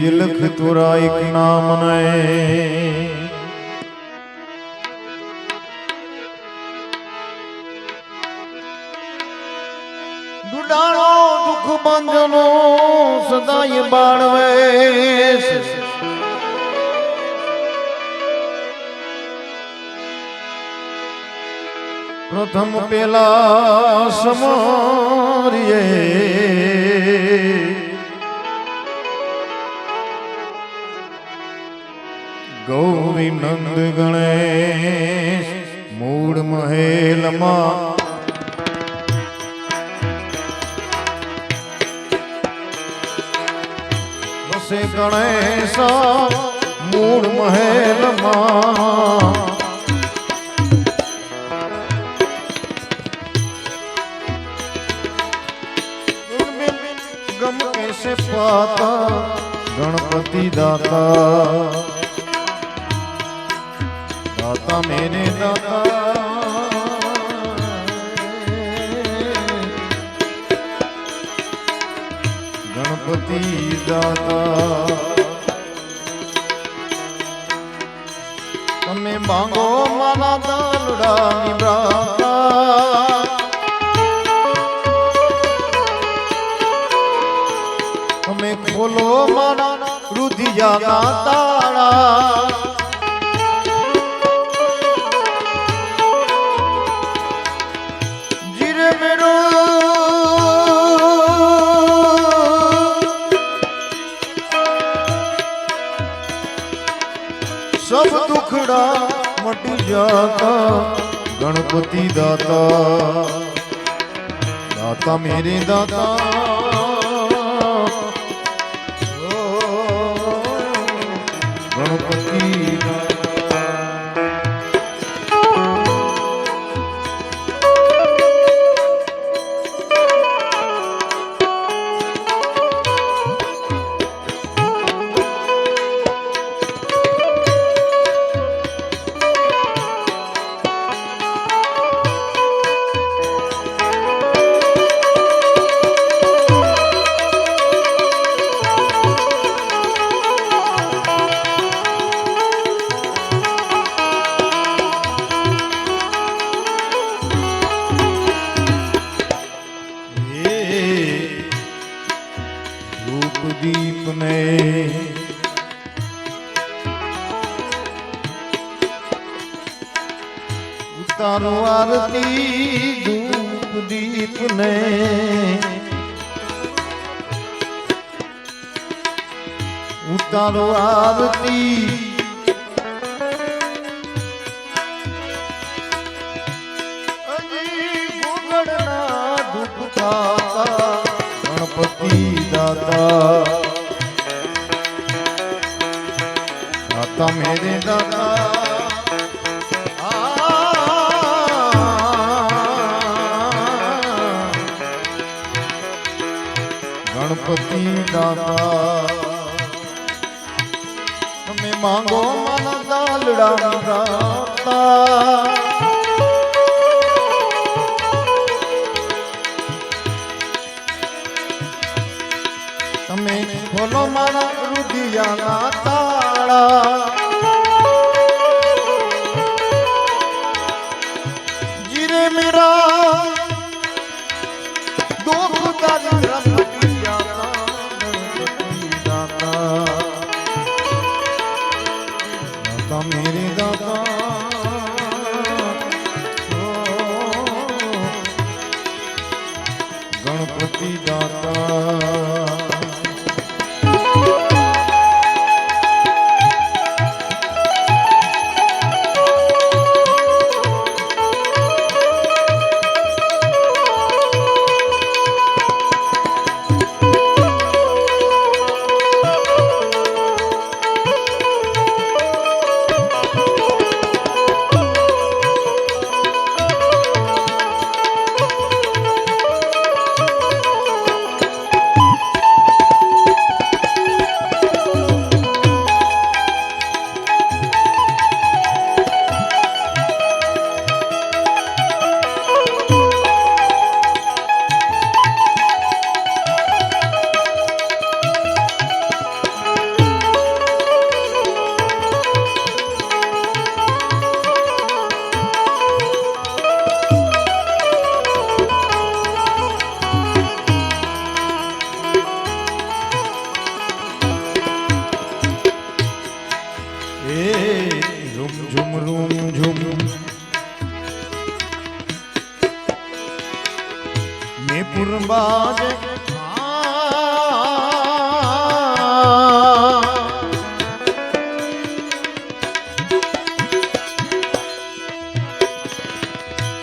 કીધું લખ તોરા એક નામ ને દુડાણો દુઃખ બંધનો સદાય બાળવે પ્રથમ પેલા સમરીએ. ગૌરી નંદ ગણેશ મૂળ મહેલમાં. વસે ગણેશ મૂળ મહેલમાં. ગમ કેસે પાતા ગણપતિ દાતા. દાતા મેરે દાતા ગણપતિ દાતા તમે માંગો મારા દાલડાની બ્રાતા તમે ખોલો મારા રુધિયાના તાળા. ગણપતિ દાતા દાતા મેરે દાતા ઉતારો આરતી ધૂપદીપ ને ઉતારો આરતી. ધૂપ ગણપતિ દાતા દાતા મેરે દાતા ગણપતિ દાતા તમે માંગો માના દાલડા દાતા તમે ખોલો મારા રુધિયાના તાળા. ને પુરબાજ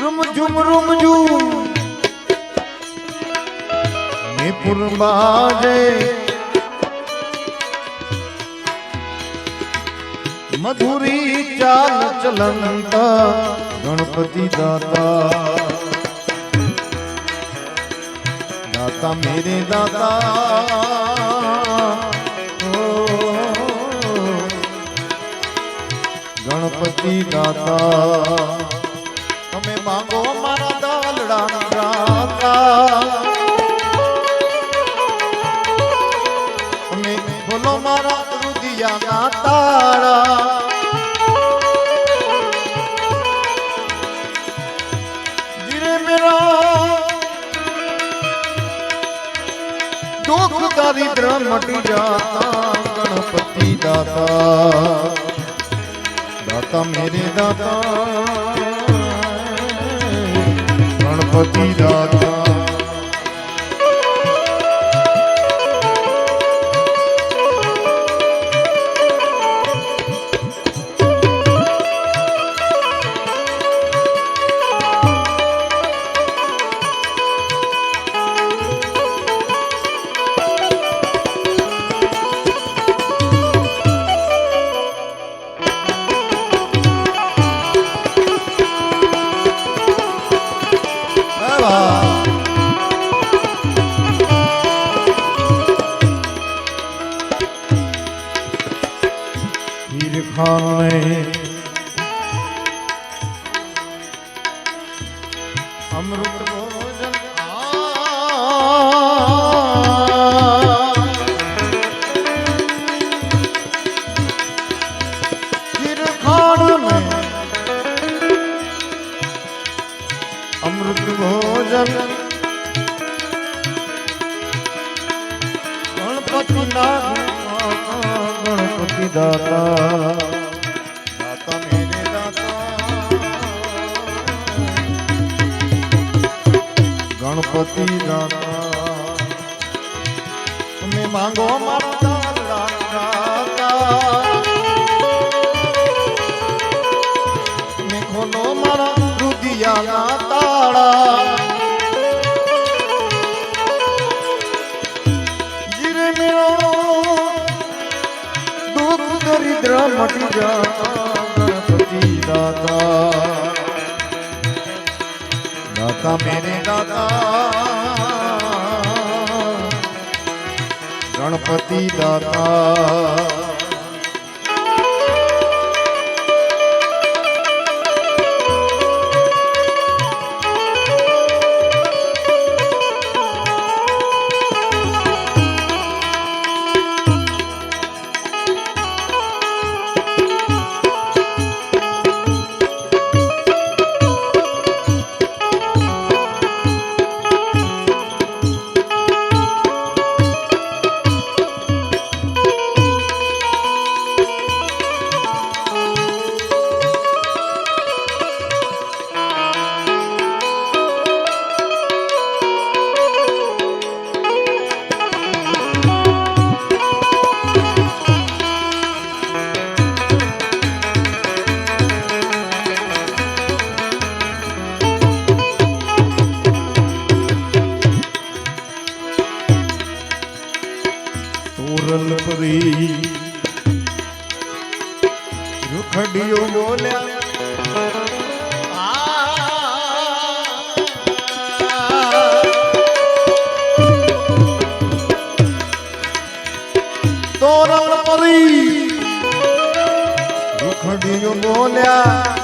રૂમ ઝુમ રૂમ ઝુમ ને પુરબાજે મધુરી ચાલ ચલંત ગણપતિ દાતા દાતા મેરે દાતા ગણપતિ દાતા તમે માંગો મારા દાલડા દાતા તમે બોલો મારા રુદિયા તારા દારિદ્ર મટી જાતા ગણપતિ દાતા. દાતા મેરે દાતા. ગણપતિ દાતા. ગણપતિ દાતા દાતા મેરે દાતા ગણપતિ દાતા તમે માંગો મારા તમે ખોલો મારા રુદિયાના ગણપતિ દાતા. દાતા મેરે દાતા ગણપતિ દાતા તોરલ પરી રૂખડીઓ બોલ્યા તોરલ પરી રૂખડીઓ બોલ્યા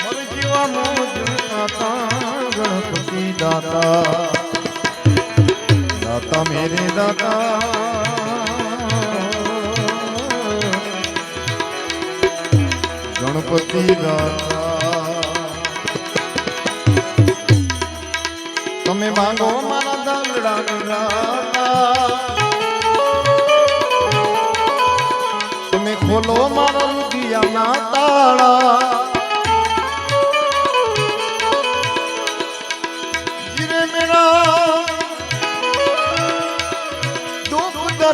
મરજીવા મોજ ગણપતિ દાતા દાતા મેરે દાતા. ગણપતિ દાતા. તમે માંગો મારા દાતા. તમે ખોલો મારા રુદિયાના તાળા.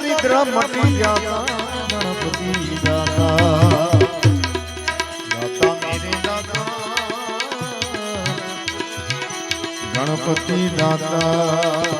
વિઘ્ન મટી જાતા. ગણપતિ દાતા ગણપતિ દાતા